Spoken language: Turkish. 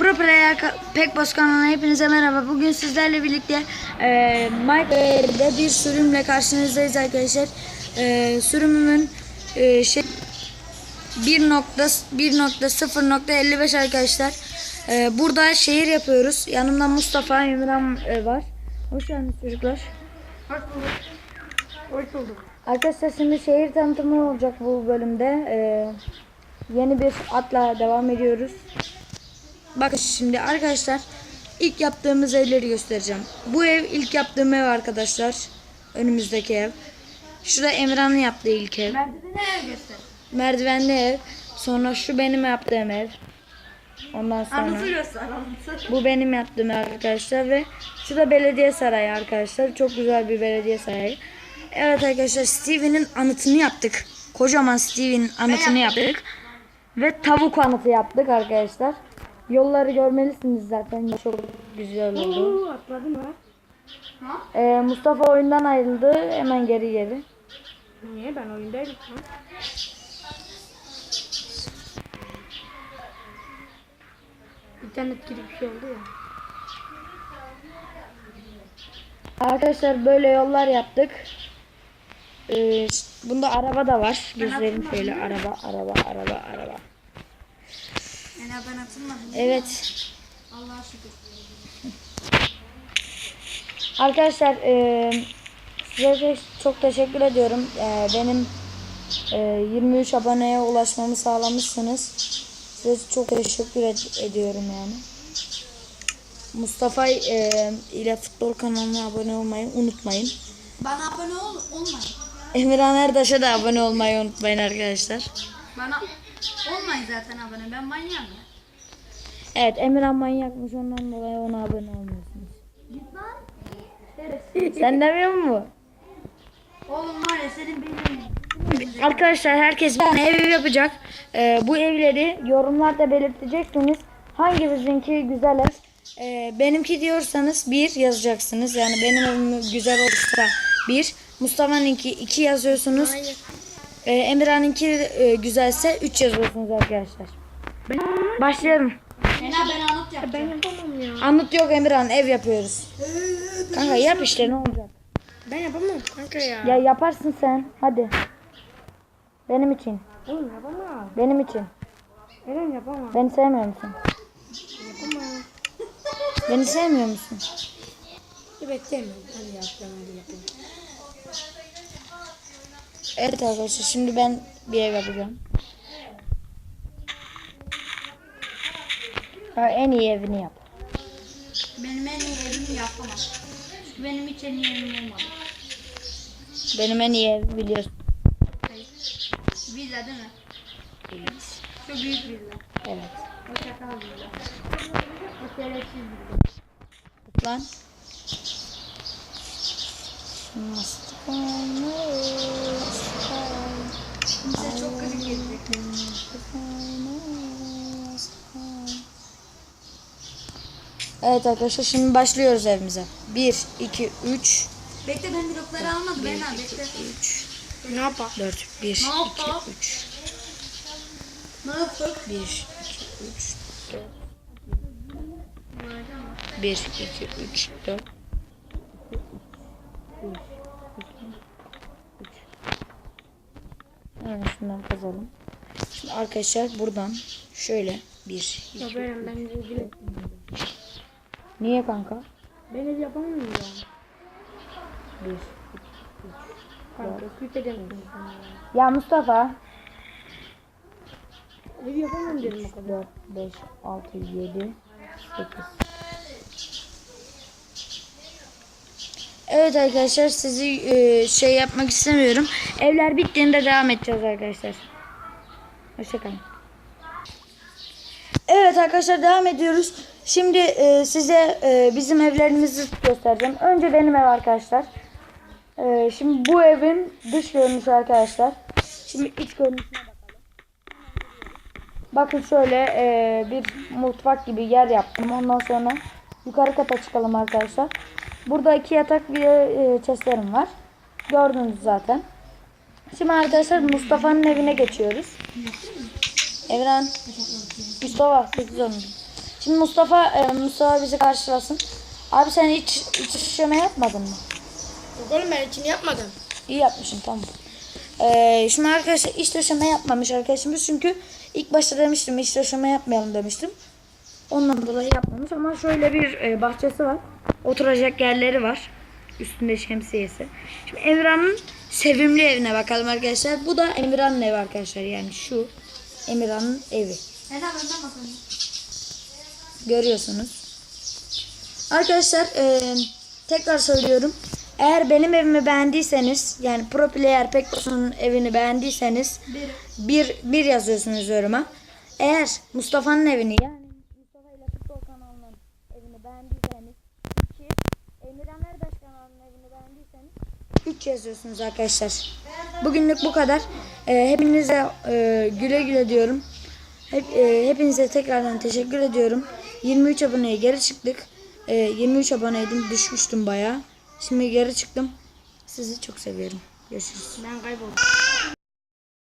Pro Player Ka- Pekboz kanalına hepinize merhaba. Bugün sizlerle birlikte e, Minecraft'te bir sürümle karşınızdayız arkadaşlar. E, sürümümün e, şey 1.1.0.55 arkadaşlar. E, burada şehir yapıyoruz. Yanımda Mustafa Emirhan e, var. Hoş geldiniz çocuklar. Hoş bulduk. Hoş bulduk. Arkadaşlar şimdi şehir tanıtımı olacak bu bölümde. Ee, yeni bir atla devam ediyoruz. Bakın şimdi arkadaşlar ilk yaptığımız evleri göstereceğim. Bu ev ilk yaptığım ev arkadaşlar. Önümüzdeki ev. Şurada Emran'ın yaptığı ilk ev. Merdiveni nereye göster? Merdivenli ev. Sonra şu benim yaptığım ev. Ondan sonra Anıtı göster bu benim yaptığım ev arkadaşlar ve şurada belediye sarayı arkadaşlar. Çok güzel bir belediye sarayı. Evet arkadaşlar Stevie'nin anıtını yaptık. Kocaman Stevie'nin anıtını yaptık. Ve tavuk anıtı yaptık arkadaşlar. Yolları görmelisiniz zaten. Çok güzel oldu. Mı? Ha? Ee, Mustafa oyundan ayrıldı. Hemen geri geri. Niye ben oyundaydım ha? İnternet gibi bir şey oldu ya. Arkadaşlar böyle yollar yaptık. Ee, bunda araba da var. Göstereyim şöyle araba, araba, araba, araba. Yani ben atılmadım. Evet. Allah'a şükür. Arkadaşlar e, size çok teşekkür ediyorum. E, benim e, 23 aboneye ulaşmamı sağlamışsınız. Size çok teşekkür ed- ediyorum yani. Mustafa e, ile futbol kanalına abone olmayı unutmayın. Bana abone ol, olmayın. Emirhan Erdaş'a da abone olmayı unutmayın arkadaşlar. Bana olmayın zaten abone. Ben manyağım ya. Evet Emirhan manyakmış ondan dolayı ona abone olmuyorsunuz. Git lan. Sen demiyor mu? Oğlum var ya senin benim. Arkadaşlar herkes bir ev yapacak. Ee, bu evleri yorumlarda belirteceksiniz. Hangimizinki güzel ev? Ee, benimki diyorsanız bir yazacaksınız. Yani benim evim güzel olursa bir. Mustafa'nınki iki yazıyorsunuz. Ee, Emirhan'ınki e, güzelse üç yazıyorsunuz arkadaşlar. Başlayalım. Fena ben anıt yapacağım. Ben yapamam ya. Anlık yok Emirhan ev yapıyoruz. Kanka yap işte ne olacak? Ben yapamam kanka ya. Ya yaparsın sen. Hadi. Benim için. Oğlum yapamam. Benim için. Eren yapamam. Beni sevmiyor musun? Yapamam. Beni sevmiyor musun? Evet demiyorum. Hadi yapacağım hadi yapayım. Evet arkadaşlar şimdi ben bir ev yapacağım. Ha, en iyi evini yap. Benim en iyi evimi yapamam. Çünkü benim hiç en iyi evim olmadı. Benim en iyi ev biliyorsun. Villa değil mi? Çok büyük villa. Evet. O çakal villa. O şerefsiz villa. Lan. Size çok gıcık gelecek. Evet arkadaşlar şimdi başlıyoruz evimize. 1, 2, 3, Bekle ben blokları almadım. Ben al bekle. 3, Ne yapar? 4, 1, 2, Ne yapar? 3, Ne yapar? 1, 2, 3, 4, 1, 2, 3, 4, Evet şundan kazalım. Şimdi arkadaşlar buradan şöyle 1, 2, Ya ben ben ilgili. Niye kanka? Ben ev yapamam ya. 1, Kanka edemem. Ya Mustafa. Ev yapamam dedim o kadar. 4, 5, 6, 7, 8. Evet arkadaşlar sizi e, şey yapmak istemiyorum. Evler bittiğinde devam edeceğiz arkadaşlar. Hoşçakalın. Evet arkadaşlar devam ediyoruz. Şimdi e, size e, bizim evlerimizi göstereceğim. Önce benim ev arkadaşlar. E, şimdi bu evin dış görünüşü arkadaşlar. Şimdi iç görünüşüne bakalım. Bakın şöyle e, bir mutfak gibi yer yaptım. Ondan sonra yukarı kata çıkalım arkadaşlar. Burada iki yatak bir e, chestlerim var. Gördünüz zaten. Şimdi arkadaşlar Mustafa'nın evine geçiyoruz. Evren. Mustafa 8 oldu. Şimdi Mustafa e, Mustafa bizi karşılasın. Abi sen hiç hiç işleme yapmadın mı? Yok oğlum ben için yapmadım. İyi yapmışsın tamam. Ee, şimdi arkadaşlar iç döşeme yapmamış arkadaşımız çünkü ilk başta demiştim iç döşeme yapmayalım demiştim. Ondan dolayı yapmamış ama şöyle bir e, bahçesi var. Oturacak yerleri var. Üstünde şemsiyesi. Şimdi Emirhan'ın sevimli evine bakalım arkadaşlar. Bu da Emirhan'ın evi arkadaşlar yani şu Emirhan'ın evi. Neden önden bakalım. Görüyorsunuz. Arkadaşlar e, tekrar söylüyorum. Eğer benim evimi beğendiyseniz yani Pro Player Pekkosu'nun evini beğendiyseniz bir, bir yazıyorsunuz yoruma. Eğer Mustafa'nın evini yani Mustafa ile Futbol kanalının evini beğendiyseniz 2 Emirhan Erdaş kanalının evini beğendiyseniz 3 yazıyorsunuz arkadaşlar. Bugünlük bu kadar. E, hepinize e, güle güle diyorum. Hep, e, hepinize tekrardan teşekkür ediyorum. 23 aboneye geri çıktık. E, 23 aboneydim. Düşmüştüm bayağı. Şimdi geri çıktım. Sizi çok seviyorum. Görüşürüz. Ben kayboldum.